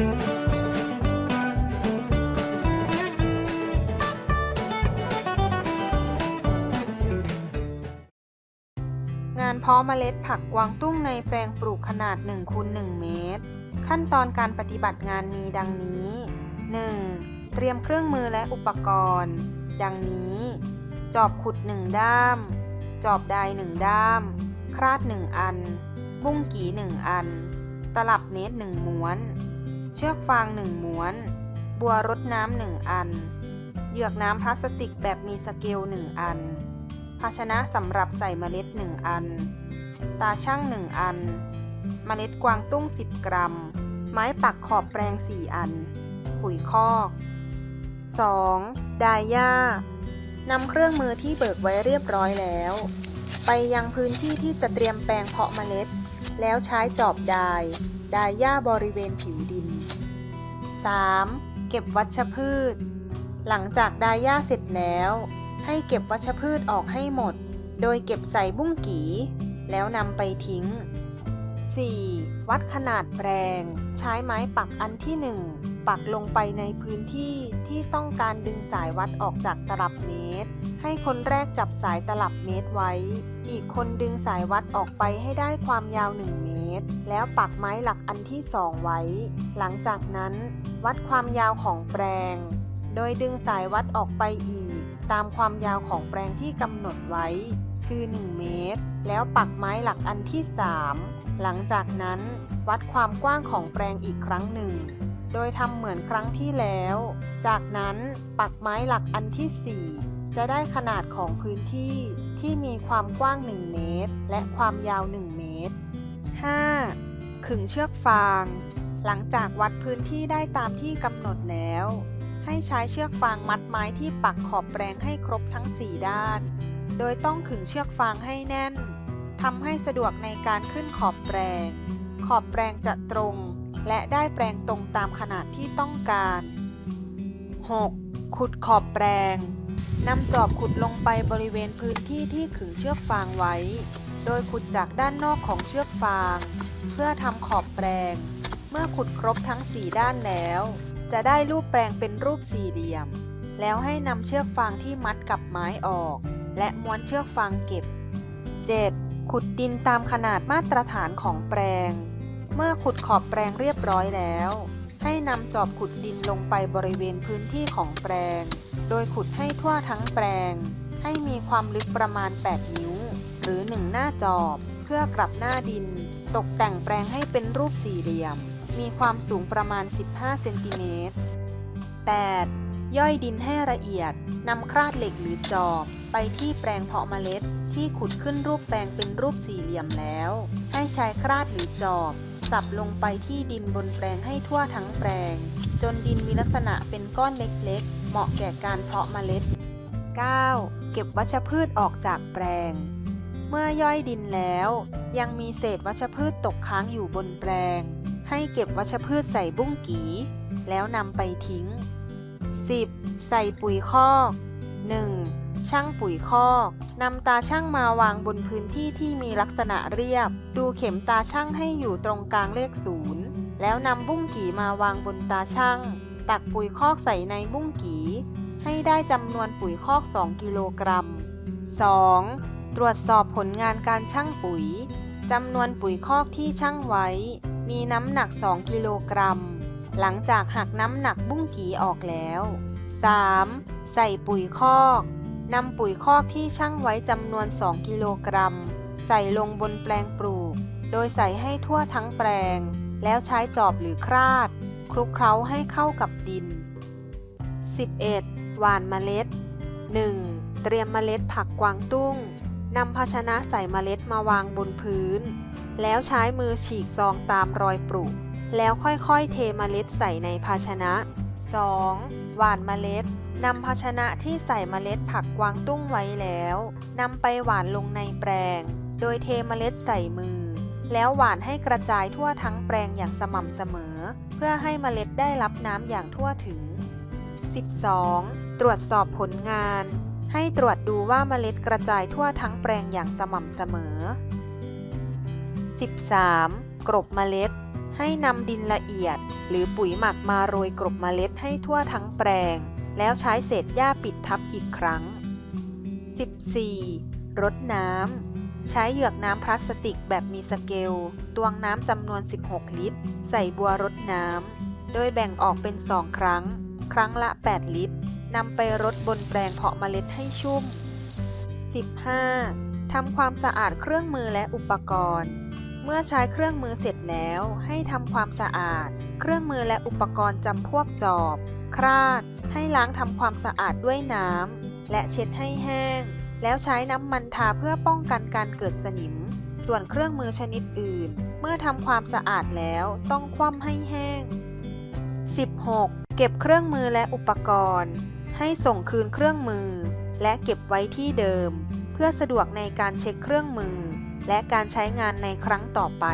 งานเพาะเมล็ดผักกวางตุ้งในแปลงปลูกขนาด1คูณ1เมตร ขั้นตอนการปฏิบัติงานมีดังนี้ 1. เตรียมเครื่องมือและอุปกรณ์ ดังนี้ จอบขุด 1 ด้าม จอบใด1ด้าม คราด 1 อัน บุ้งกี่1อัน ตลับเมตร1ม้วน ชือกฟาง1ม้วน บัวรดน้ำ1อัน เหยือกน้ำพลาสติกแบบมีสเกล1อัน ภาชนะสำหรับใส่เมล็ด1อัน ตาช่าง1อัน เมล็ดกวางตุ้ง 10 กรัม ไม้ปักขอบแปรง 4 อัน ปุ๋ยคอก 2. ดายหญ้านำเครื่องมือที่เบิกไว้เรียบร้อยแล้ว ไปยังพื้นที่ที่จะเตรียมแปลงเพาะเมล็ด แล้วใช้จอบดาย ดายหญ้าบริเวณผิวดิน 3. เก็บวัชพืช หลังจากดายหญ้าเสร็จแล้ว ให้เก็บวัชพืชออกให้หมด โดยเก็บใส่บุ้งกี แล้วนำไปทิ้ง 4. วัดขนาดแปลง ใช้ไม้ปักอันที่ 1 ปักลงไปในพื้นที่ที่ต้องการดึงสายวัดออกจากตลับเมตร ให้คนแรกจับสายตลับเมตรไว้ อีกคนดึงสายวัดออกไปให้ได้ความยาว 1 เมตร แล้วปักไม้หลักอันที่2ไว้ หลังจากนั้น วัดความยาวของแปลง โดยดึงสายวัดออกไปอีก ตามความยาวของแปลงที่กำหนดไว้ คือ 1 เมตร แล้วปักไม้หลักอันที่ 3 หลังจากนั้น วัดความกว้างของแปลงอีกครั้งหนึ่ง โดยทำเหมือนครั้งที่แล้ว จากนั้นปักไม้หลักอันที่ 4จะได้ขนาดของพื้นที่ที่มีความกว้าง 1 เมตร และความยาว 1 เมตร 5. ขึงเชือกฟาง หลังจากวัดพื้นที่ได้ตามที่กำหนดแล้ว ให้ใช้เชือกฟางมัดไม้ที่ปักขอบแปลงให้ครบทั้ง 4 ด้าน โดยต้องขึงเชือกฟางให้แน่นทำให้สะดวกในการขึ้นขอบแปลง ขอบแปลงจะตรง และได้แปลงตรงตามขนาดที่ต้องการ 6. ขุดขอบแปลงนำจอบขุดลงไปบริเวณพื้นที่ที่ขึงเชือกฟางไว้ โดยขุดจากด้านนอกของเชือกฟาง เพื่อทำขอบแปลง เมื่อขุดครบทั้ง 4 ด้านแล้ว จะได้รูปแปลงเป็นรูปสี่เหลี่ยม แล้วให้นำเชือกฟางที่มัดกับไม้ออก และม้วนเชือกฟางเก็บ 7. ขุดดินตามขนาดมาตรฐานของแปลง เมื่อขุดขอบแปลงเรียบร้อยแล้ว ให้นำจอบขุดดินลงไปบริเวณพื้นที่ของแปลง โดยขุดให้ทั่วทั้งแปลง ให้มีความลึกประมาณ 8 นิ้ว หรือ 1 หน้าจอบ เพื่อกลับหน้าดิน ตกแต่งแปลงให้เป็นรูปสี่เหลี่ยม มีความสูงประมาณ 15 เซนติเมตร 8. ย่อยดินให้ละเอียดนำคราดเหล็กหรือจอบ ไปที่แปลงเพาะเมล็ด ที่ขุดขึ้นรูปแปลงเป็นรูปสี่เหลี่ยมแล้ว ให้ใช้คราดหรือจอบสับลงไปที่ดินบนแปลงให้ทั่วทั้งแปลง จนดินมีลักษณะเป็นก้อนเล็กๆ เหมาะแก่การเพาะเมล็ด 9. เก็บวัชพืชออกจากแปลง เมื่อย่อยดินแล้ว ยังมีเศษวัชพืชตกค้างอยู่บนแปลง ให้เก็บวัชพืชใส่บุ้งกีแล้วนำไปทิ้ง 10. ใส่ปุ๋ยคอก 1. ช่างปุ๋ยคอกนำตาช่างมาวางบนพื้นที่ที่มีลักษณะเรียบ ดูเข็มตาช่างให้อยู่ตรงกลางเลขศูนย์แล้วนำบุ้งกีมาวางบนตาช่าง ตักปุ๋ยคอกใส่ในบุ้งกีให้ได้จำนวนปุ๋ยคอก 2 กิโลกรัม 2. ตรวจสอบผลงานการชั่งปุ๋ยจำนวนปุ๋ยคอกที่ชั่งไว้ มีน้ำหนัก 2 กิโลกรัม หลังจากหักน้ำหนักบุ้งกีออกแล้ว 3. ใส่ปุ๋ยคอกนำปุ๋ยคอกที่ชั่งไว้จำนวน 2 กิโลกรัม ใส่ลงบนแปลงปลูก โดยใส่ให้ทั่วทั้งแปลง แล้วใช้จอบหรือคราด คลุกเคล้าให้เข้ากับดิน 11. หว่านเมล็ด 1. เตรียมเมล็ดผักกวางตุ้ง นำภาชนะใส่เมล็ดมาวางบนพื้น แล้วใช้มือฉีกซองตามรอยปลูกแล้วค่อยๆ เทเมล็ดใส่ในภาชนะ 2. หว่านเมล็ดนำภาชนะที่ใส่เมล็ดผักกวางตุ้งไว้แล้วนำไปหว่านลงในแปลง โดยเทเมล็ดใส่มือ แล้วหว่านให้กระจายทั่วทั้งแปลงอย่างสม่ำเสมอ เพื่อให้เมล็ดได้รับน้ำอย่างทั่วถึง 12. ตรวจสอบผลงาน ให้ตรวจดูว่าเมล็ดกระจายทั่วทั้งแปลงอย่างสม่ำเสมอ 13. กรบเมล็ด ให้นำดินละเอียด หรือปุ๋ยหมักมาโรยกลบเมล็ดให้ทั่วทั้งแปลง แล้วใช้เศษหญ้าปิดทับอีกครั้ง 14. รดน้ำ ใช้เหยือกน้ำพลาสติกแบบมีสเกล ตวงน้ำจำนวน 16 ลิตร ใส่บัวรดน้ำ โดยแบ่งออกเป็น 2 ครั้ง ครั้งละ 8 ลิตร นำไปรดบนแปลงเพาะเมล็ดให้ชุ่ม 15. ทำความสะอาดเครื่องมือและอุปกรณ์ เมื่อใช้เครื่องมือเสร็จแล้ว ให้ทำความสะอาด เครื่องมือและอุปกรณ์จำพวกจอบ คราด ให้ล้างทำความสะอาดด้วยน้ำและเช็ดให้แห้ง แล้วใช้น้ำมันทาเพื่อป้องกันการเกิดสนิม ส่วนเครื่องมือชนิดอื่น เมื่อทำความสะอาดแล้วต้องคว่ำให้แห้ง 16. เก็บเครื่องมือและอุปกรณ์ ให้ส่งคืนเครื่องมือ และเก็บไว้ที่เดิม เพื่อสะดวกในการเช็คเครื่องมือ และการใช้งานในครั้งต่อไป